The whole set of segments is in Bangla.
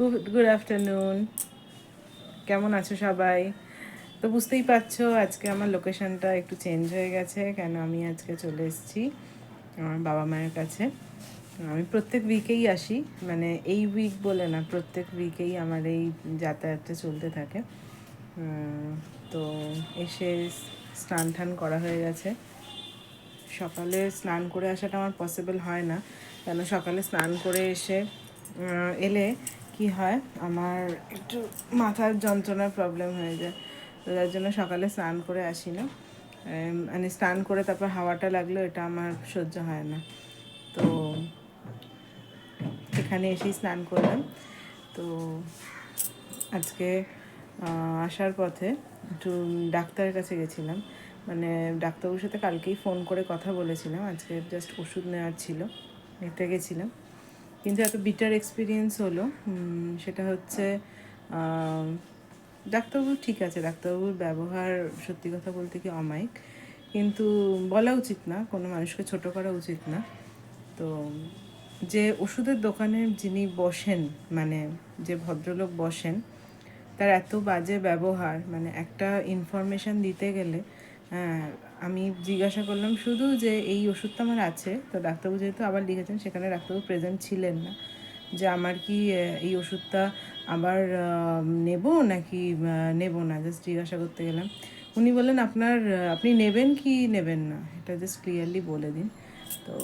Good good afternoon. কেমন আছো সবাই? তো বুঝতেই পারছ, আজকে আমার লোকেশনটা একটু চেঞ্জ হয়ে গেছে, কেন আমি আজকে চলে এসেছি আমার বাবা মায়ের কাছে। আমি প্রত্যেক উইকেই আসি মানে এই উইক বলে না, প্রত্যেক উইকেই আমার এই যাতায়াতটা চলতে থাকে। তো এসে স্নান টান করা হয়ে গেছে। সকালে স্নান করে আসাটা আমার পসিবল হয় না, কেন সকালে স্নান করে এসে এলে কি হয়? আমার একটু মাথার যন্ত্রণার প্রবলেম হয়ে যায়। যার জন্য সকালে স্নান করে আসি না। মানে স্নান করে তারপর হাওয়াটা লাগল, এটা আমার সহ্য হয় না। তো এখানে এসেই স্নান করলাম। তো আজকে আসার পথে একটু ডাক্তারের কাছে গেছিলাম। মানে ডাক্তারবাবুর সাথে কালকেই ফোন করে কথা বলেছিলাম। আজকে জাস্ট ওষুধ নেওয়ার ছিল। নিতে গেছিলাম। কিন্তু এত বিটার এক্সপিরিয়েন্স হলো সেটা হচ্ছে ডাক্তারবাবু ঠিক আছে, ডাক্তারবাবুর ব্যবহার সত্যি কথা বলতে কি অমায়িক, কিন্তু বলা উচিত না, কোনো মানুষকে ছোট করা উচিত না। তো যে ওষুধের দোকানে যিনি বসেন মানে যে ভদ্রলোক বসেন, তার এত বাজে ব্যবহার মানে একটা ইনফরমেশন দিতে গেলে আমি জিজ্ঞাসা করলাম, শুধু যে এই ওষুধটা আমার আছে, তো ডাক্তারবাবু যেহেতু আবার লিখেছেন, সেখানে ডাক্তারবাবু প্রেজেন্ট ছিলেন না। যে আমার কি এই ওষুধটা আবার নেব নাকি নেব না? জাস্ট জিজ্ঞাসা করতে গেলাম। উনি বললেন, আপনার আপনি নেবেন কি নেবেন না? এটা জাস্ট ক্লিয়ারলি বলে দিন। তো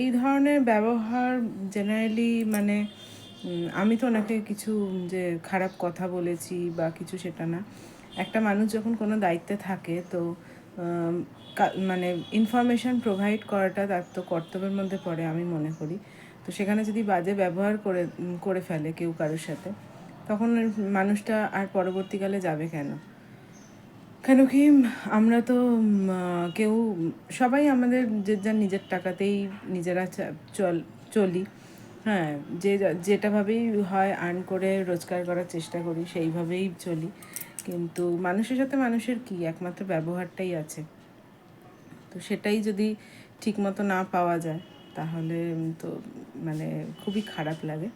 এই ধরনের ব্যবহার জেনারেলি মানে আমি তো ওনাকে কিছু যে খারাপ কথা বলেছি বা কিছু সেটা না। একটা মানুষ যখন কোনো দায়িত্বে থাকে তো মানে ইনফরমেশন প্রোভাইড করাটা তার তো কর্তব্যের মধ্যে পড়ে আমি মনে করি। তো সেখানে যদি বাজে ব্যবহার করে করে ফেলে কেউ কারোর সাথে, তখন মানুষটা আর পরবর্তীকালে যাবে কেন? কেন কি আমরা তো কেউ, সবাই আমাদের যে যার নিজের টাকাতেই নিজেরা চল, চলি। হ্যাঁ যে যেটাভাবেই হয় আর্ন করে রোজগার করার চেষ্টা করি, সেইভাবেই চলি। কিন্তু মানুষের সাথে মানুষের কি? একমাত্র ব্যবহারটাই আছে। তো সেটাই যদি ঠিকমতো না পাওয়া যায়, তাহলে তো মানে খুবই খারাপ লাগে।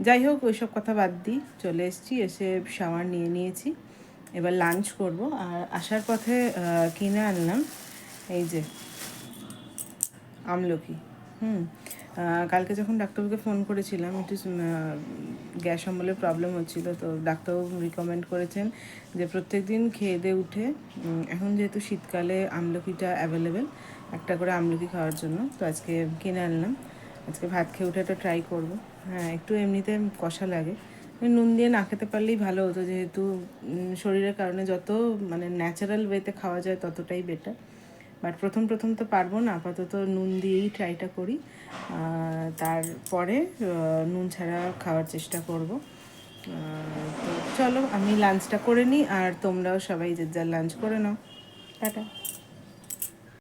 যাই হোক, ওইসব কথা বাদ দিই। চলে এসেছি, এসে শাওয়ার নিয়ে নিয়েছি। এবার লাঞ্চ করব। আর আসার পথে কিনে আনলাম। এই যে, আমলকি। হুম। কালকে যখন ডাক্তারবাবুকে ফোন করেছিলাম, একটু গ্যাস অম্বলের প্রবলেম হচ্ছিল, তো ডাক্তারবাবু রিকমেন্ড করেছেন যে প্রত্যেক দিন খেয়ে দিয়ে উঠে এখন যেহেতু শীতকালে আমলকিটা অ্যাভেলেবেল একটা করে আমলকি খাওয়ার জন্য, তো আজকে কিনে আনলাম। আজকে ভাত খেয়ে উঠে একটা ট্রাই করব। হ্যাঁ একটু এমনিতে কষা লাগে। নুন দিয়ে না খেতে পারলেই ভালো হতো, যেহেতু শরীরের কারণে যত মানে ন্যাচারাল ওয়েতে খাওয়া যায় ততটাই বেটার বাট প্রথম প্রথম তো পারব না, আপাতত নুন দিয়েই ট্রাইটা করি। তারপরে নুন ছাড়া খাওয়ার চেষ্টা করব। তো চলো, আমি লাঞ্চটা করে নিই, আর তোমরাও সবাই যে যার লাঞ্চ করে নাও। টাটা।